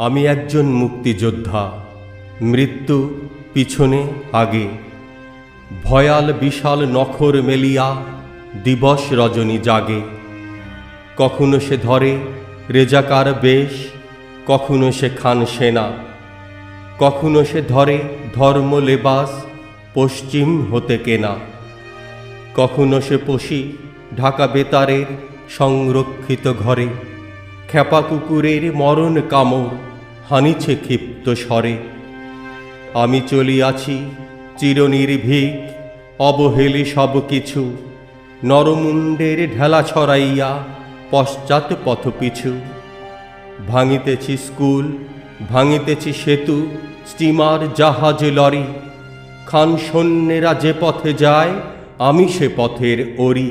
আমি একজন মুক্তিযোদ্ধা। মৃত্যু পিছনে আগে। ভয়াল বিশাল নখর মেলিয়া দিবস রজনী জাগে। কখনো সে ধরে রেজাকার বেশ, কখনো সে খান সেনা। কখনো সে ধরে ধর্ম লেবাস, পশ্চিম হতে কেনা। কখনো সে পশি ঢাকা বেতারের সংরক্ষিত ঘরে খেপা কুকুরের মরণ কামড়। হানিছে ক্ষিপ্ত স্বরে, আমি চলিয়াছি চিরনির্ভীক, অবহেলি সব কিছু নরমুণ্ডের ঢেলা ছড়াইয়া পশ্চাৎ পথ পিছু। ভাঙিতেছি স্কুল, ভাঙিতেছি সেতু, স্টিমার জাহাজ লরি, খান সৈন্যেরা যে পথে যায়, আমি সে পথের ওরি।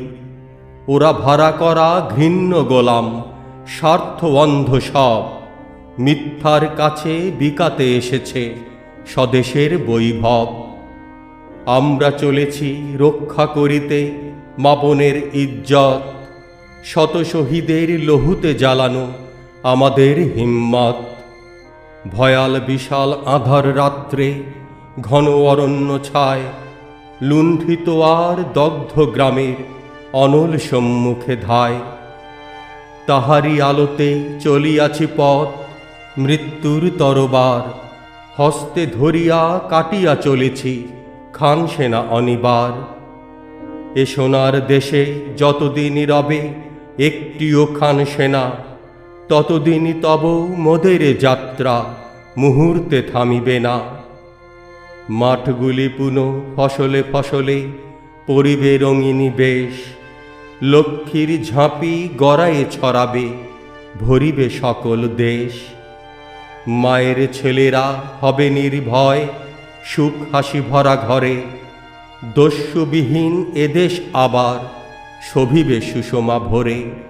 ওরা ভাড়া করা ঘৃণ্য গোলাম, স্বার্থ অন্ধ সব মিথ্যার কাছে বিকাতে এসেছে স্বদেশের বৈভব। আমরা চলেছি রক্ষা করিতে মাপনের ইজ্জত। শত শহীদের লহুতে জ্বালানো আমাদের হিম্মত। ভয়াল বিশাল আধার রাত্রে ঘন অরণ্য ছায় লুণ্ঠিত আর দগ্ধ গ্রামের অনল সম্মুখে ধায়। তাহারি আলোতে চলিয়াছি পথ মৃত্যুর তরবার, হস্তে ধরিয়া কাটিয়া চলেছি, খান সেনা অনিবার। এ সোনার দেশে যতদিন রবে, একটিও খান সেনা ততদিনই তব মোদের যাত্রা, মুহূর্তে থামিবে না। মাঠগুলি পুনো ফসলে ফসলে, পরিবে রঙিনী বেশ, লক্ষ্মীর ঝাঁপি গড়ায়ে ছড়াবে, ভরিবে সকল দেশ। মায়ের ছেলেরা হবে নির্ভয় সুখ হাসি ভরা ঘরে। দস্যুবিহীন এদেশ আবার শোভিবে সুষমা ভরে।